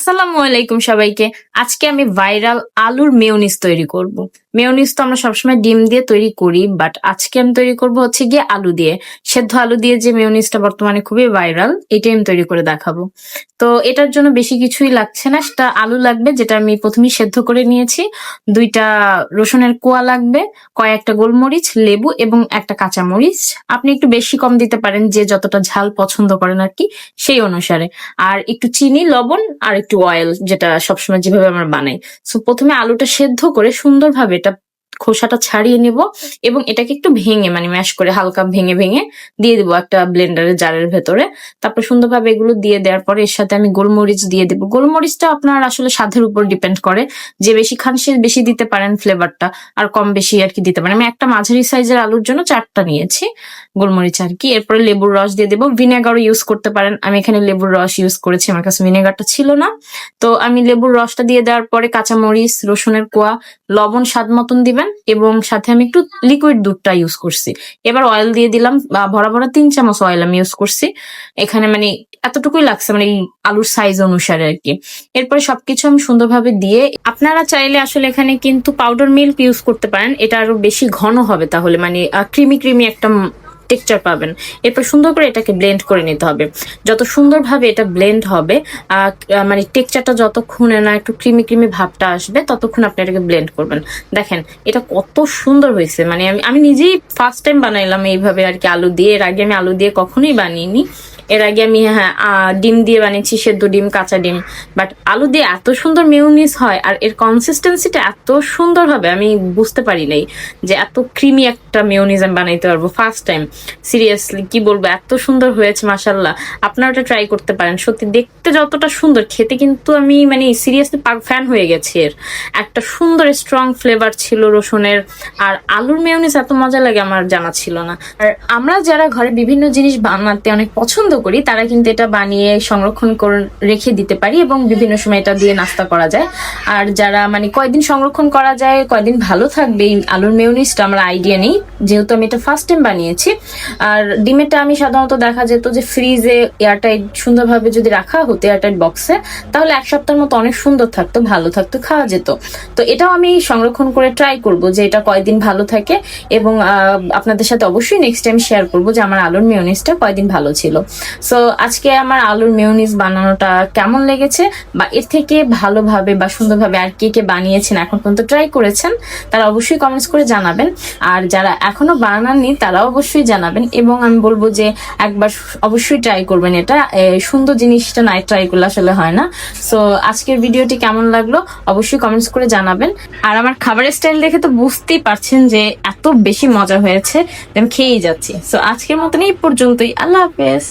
আসসালামু আলাইকুম সবাইকে। আজকে আমি ভাইরাল আলুর মেয়নিস তৈরি করব। মেয়োনিজ তো আমরা সবসময় ডিম দিয়ে তৈরি করি বাট আজকে আমি তৈরি করব হচ্ছে গিয়ে আলু দিয়ে। সেদ্ধ আলু দিয়ে যে মেয়োনিজটা বর্তমানে খুবই ভাইরাল এটাই আমি তৈরি করে দেখাবো। তো এটার জন্য বেশি কিছুই লাগছে না, সেটা আলু লাগবে, যেটা আমি প্রথমেই সেদ্ধ করে নিয়েছি। দুইটা রসুনের কোয়া লাগবে, কয়েকটা গোলমরিচ, লেবু এবং একটা কাঁচামরিচ। আপনি একটু বেশি কম দিতে পারেন, যে যতটা ঝাল পছন্দ করেন আর কি, সেই অনুসারে। আর একটু চিনি, লবণ আর একটু অয়েল যেটা সবসময় যেভাবে আমরা বানাই। সো প্রথমে আলুটা সেদ্ধ করে সুন্দরভাবে এটা খোসাটা ছাড়িয়ে নেব এবং এটাকে একটু ভেঙে মানে ম্যাশ করে হালকা ভেঙে ভেঙে দিয়ে দেবো একটা ব্লেন্ডারের জারের ভেতরে। তারপর সুন্দরভাবে এগুলো দিয়ে দেওয়ার পরে এর সাথে আমি গোলমরিচ দিয়ে দেবো। গোলমরিচটা আপনার আসলে স্বাদের উপর ডিপেন্ড করে। যে বেশি খান সে বেশি দিতে পারেন ফ্লেভারটা আর কম বেশি আর কি দিতে পারেন। আমি একটা মাঝারি সাইজের আলুর জন্য চারটা নিয়েছি গোলমরিচ আর কি। এরপরে লেবুর রস দিয়ে দেবো। ভিনেগারও ইউজ করতে পারেন। আমি এখানে লেবুর রস ইউজ করেছি, আমার কাছে ভিনেগারটা ছিল না। তো আমি লেবুর রসটা দিয়ে দেওয়ার পরে কাঁচামরিচ, রসুনের কোয়া, লবণ স্বাদ মতন দিবেন। এবং সাথে আমি একটু লিকুইড দুধটা ইউজ করছি। এবার অয়েল দিয়ে দিলাম ভরা ভরা তিন চামচ অয়েল আমি ইউজ করছি। এখানে মানে এতটুকুই লাগছে মানে আলুর সাইজ অনুসারে আর কি। এরপরে সবকিছু আমি সুন্দরভাবে দিয়ে, আপনারা চাইলে আসলে এখানে কিন্তু পাউডার মিল্ক ইউজ করতে পারেন। এটা আরও বেশি ঘন হবে তাহলে মানে ক্রিমি ক্রিমি একটা টেক্সচার পাবেন। এরপর সুন্দর করে এটাকে ব্লেন্ড করে নিতে হবে। যত সুন্দরভাবে এটা ব্লেন্ড হবে মানে টেক্সচারটা যতক্ষণে না একটু ক্রিমি ক্রিমি ভাবটা আসবে, ততক্ষণ আপনি এটাকে ব্লেন্ড করবেন। দেখেন, এটা কত সুন্দর হয়েছে। মানে আমি আমি নিজেই ফার্স্ট টাইম বানাইলাম এইভাবে আর কি, আলু দিয়ে। এর আগে আমি আলু দিয়ে কখনোই বানিয়েনি এর আগে আমি হ্যাঁ ডিম দিয়ে বানিয়েছি সেদ্ধ ডিম, কাঁচা ডিম। বাট আলু দিয়ে এত সুন্দর মিউনিস হয় আর এর কনসিস্টেন্সিটা এত সুন্দর হবে, আমি বুঝতে পারি নাই যে এত ক্রিমি একটা মিউনিস আমি বানাইতে পারব ফার্স্ট টাইম সিরিয়াসলি কি বলব? এত সুন্দর হয়েছে মাসাল্লাহ আপনারা ওটা ট্রাই করতে পারেন। সত্যি দেখতে যতটা সুন্দর, খেতে কিন্তু আমি মানে সিরিয়াসলি ফ্যান হয়ে গেছি এর। একটা সুন্দর স্ট্রং ফ্লেভার ছিল রসুনের, আর আলুর মেয়নিস এত মজা লাগে আমার জানা ছিল না। আর আমরা যারা ঘরে বিভিন্ন জিনিস বানাতে অনেক পছন্দ করি, তারা কিন্তু এটা বানিয়ে সংরক্ষণ করে রেখে দিতে পারি এবং বিভিন্ন সময় এটা দিয়ে নাস্তা করা যায়। আর যারা মানে কয়দিন সংরক্ষণ করা যায়, কয়দিন ভালো থাকবে, এই আলুর মেয়নিসটা আমার আইডিয়া নেই। যেহেতু আমি এটা ফার্স্ট টাইম বানিয়েছি, আর ডিমেরটা আমি সাধারণত দেখা যেত যে ফ্রিজে এয়ারটাইট সুন্দরভাবে যদি রাখা হতো এয়ারটাইট বক্সে, তাহলে এক সপ্তাহের মতো অনেক সুন্দর থাকতো, ভালো থাকতো, খাওয়া যেত। তো এটাও আমি সংরক্ষণ করে ট্রাই করব যে এটা কয়দিন ভালো থাকে এবং আপনাদের সাথে অবশ্যই নেক্সট টাইম শেয়ার করব যে আমার আলুর মেয়নিসটা কয়দিন ভালো ছিল। সো আজকে আমার আলুর মেয়নিস বানানোটা কেমন লেগেছে বা এর থেকে ভালোভাবে বা সুন্দরভাবে আর কে কে বানিয়েছেন, এখন পর্যন্ত ট্রাই করেছেন, তারা অবশ্যই কমেন্টস করে জানাবেন। আর যারা এখনও বানাননি, তারাও অবশ্যই জানাবেন এবং আমি বলব যে একবার অবশ্যই ট্রাই করবেন এটা। সুন্দর জিনিসটা নাই ট্রাই করলে আসলে হয় না। সো আজকের ভিডিওটি কেমন লাগল অবশ্যই কমেন্টস করে জানাবেন। আর আমার খাবারের স্টাইল দেখে তো বুঝতেই পারছেন যে এত বেশি মজা হয়েছে আমি খেয়েই যাচ্ছি। সো আজকের মতন এই পর্যন্তই। আল্লাহ হাফেজ।